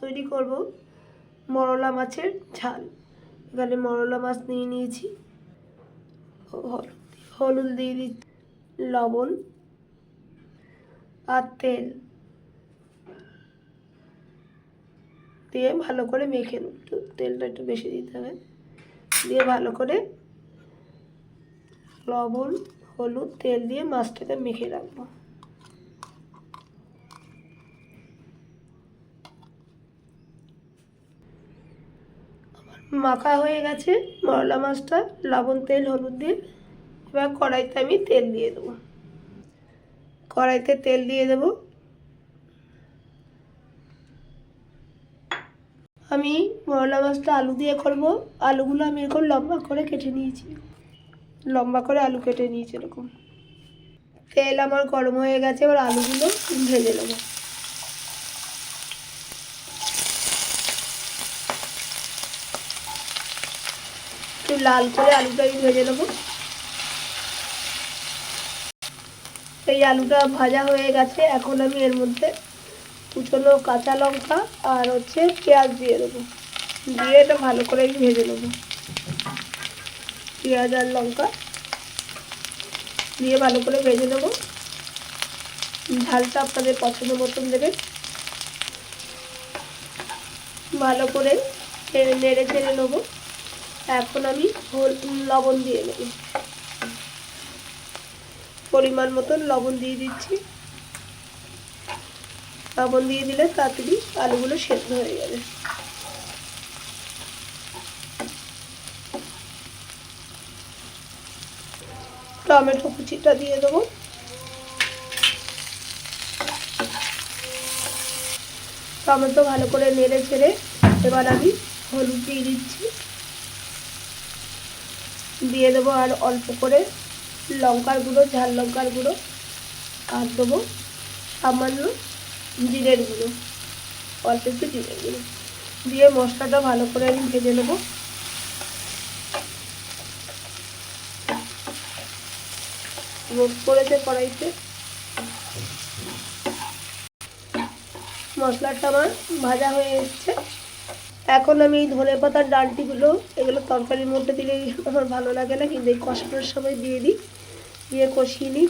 তৈরি করব। মরলা মাছের ঝাল। এখানে মরলা মাছ নিয়ে নিয়েছি। হলুদ দিয়ে দিচ্ছি। লবণ আর তেল দিয়ে ভালো করে মেখে একটু তেলটা একটু বেশি দিতে হবে। দিয়ে ভালো করে লবণ, হলুদ, তেল দিয়ে মাছটাকে মেখে রাখব। মাখা হয়ে গেছে, মরলা মাছটা, লবণ তেল, হলুদ দিয়ে। এবার কড়াইতে আমি তেল দিয়ে দেবো। কড়াইতে তেল দিয়ে দেব। আমি মরলা মাছটা আলু দিয়ে করব। আলুগুলো আমি এরকম লম্বা করে কেটে নিয়েছি। লম্বা করে আলু কেটে নিয়েছি এরকম। তেল আমার গরম হয়ে গেছে, এবার আলুগুলো ভেজে নেব। লাল করে আলুটা আমি ভেজে নেব। এই আলুটা ভাজা হয়ে গেছে। এখন আমি এর মধ্যে কুচনো কাঁচা লঙ্কা আর হচ্ছে পেঁয়াজ দিয়ে দেবো। দিয়ে এটা ভালো করে আমি ভেজে নেব। পেঁয়াজ আর লঙ্কা দিয়ে ভালো করে ভেজে নেব। ঝালটা আপনাদের পছন্দ মতন দেবেন। ভালো করে নেড়ে ছেড়ে নেব। এখন আমি লবণ দিয়ে নেব। পরিমাণ মতন লবণ দিয়ে দিচ্ছি। লবণ দিয়ে দিলে তাড়াতাড়ি আলুগুলো সেদ্ধ হয়ে যাবে। টমেটো কুচিটা দিয়ে দেবো। টমেটো ভালো করে নেড়ে ছেড়ে এবার আমি হলুদ দিয়ে দিচ্ছি। দিয়ে দেবো আর অল্প করে লঙ্কার গুঁড়ো, ঝাল লঙ্কার গুঁড়ো, আর দেবো সামান্য জিরের গুঁড়ো, অল্প একটু জিরের গুঁড়ো। দিয়ে মশলাটা ভালো করে আমি ভেজে নেব। রোদ করেছে কড়াইতে। মশলাটা আমার ভাজা হয়ে এসছে। এখন আমি এই ধনে পাতার ডালটিগুলো এগুলো তরকারির মধ্যে দিলে আমার ভালো লাগে না, কিন্তু এই কষানোর সময় দিয়ে দিই, দিয়ে কষিয়ে নিই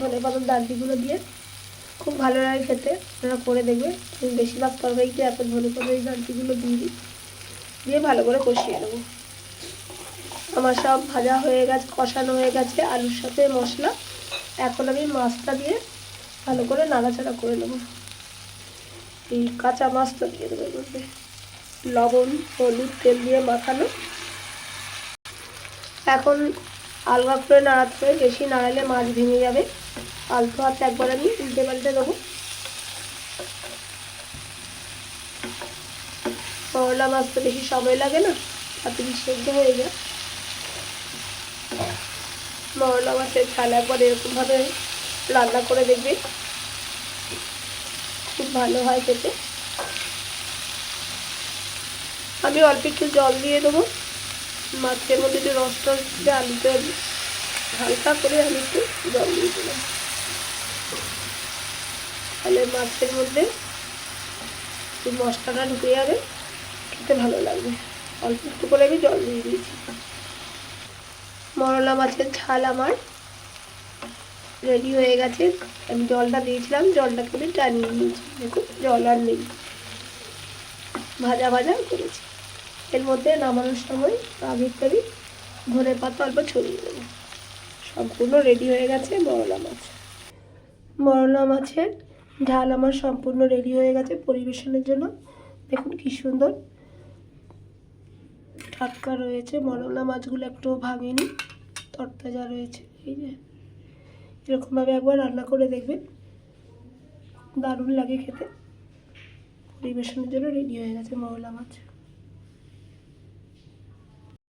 ধনে পাতার ডালটিগুলো দিয়ে। খুব ভালো লাগে খেতে, আপনারা করে দেখবে আমি বেশিরভাগ তরকারিতে এখন ধনে পাতার এই ডালটিগুলো দিয়ে দিই, দিয়ে ভালো করে কষিয়ে নেব। আমার সব ভাজা হয়ে গেছে, কষানো হয়ে গেছে, আলুর সাথে মশলা। এখন আমি মাছটা দিয়ে ভালো করে নাড়াচাড়া করে নেব। এই কাঁচা মাছটা দিয়ে দেবো এর মধ্যে। লবণ, হলুদ, তেল দিয়ে মাখানো। এখন আলগা করে নাড়াতে হবে বেশি নাড়ালে মাছ ভেঙে যাবে। আলতো হাতে একবার আমি উল্টে পাল্টে দেবো। করলা মাছ তো বেশি সময় লাগে না তাড়াতাড়ি সেদ্ধ হয়ে যায়? মরলা মাছের ঝাল একবার এরকমভাবে রান্না করে দেখবে। খুব ভালো হয় খেতে। আমি অল্প একটু জল দিয়ে দেবো। মাছের মধ্যে যে রস টস দিয়ে আলুতে হালকা করে আমি একটু জল দিয়ে দিলাম। তাহলে মাছের মধ্যে মশলাটা ঢুকে যাবে, খেতে ভালো লাগবে। অল্প একটু করে আমি জল দিয়ে দিয়েছি। মরলা মাছের ঝাল আমার রেডি হয়ে গেছে। আমি জলটা দিয়েছিলাম, জলটাকে আমি টানিয়ে নিয়েছি। দেখুন, জল আর নেই। ভাজা ভাজা করেছি। এর মধ্যে নামানোর সময় আগের তারিখ ধনে পাতা অল্প ছড়িয়ে দেবো। সম্পূর্ণ রেডি হয়ে গেছে, মরলা মাছ। মরলা মাছের ঝাল আমার সম্পূর্ণ রেডি হয়ে গেছে পরিবেশনের জন্য। দেখুন কি সুন্দর টাটকা রয়েছে। মরলা মাছগুলো একটু ভাঙেনি, তরতাজা রয়েছে। এই যে, এরকমভাবে একবার রান্না করে দেখবেন। দারুণ লাগে খেতে। পরিবেশনের জন্য রেডি হয়ে গেছে মরলা মাছ।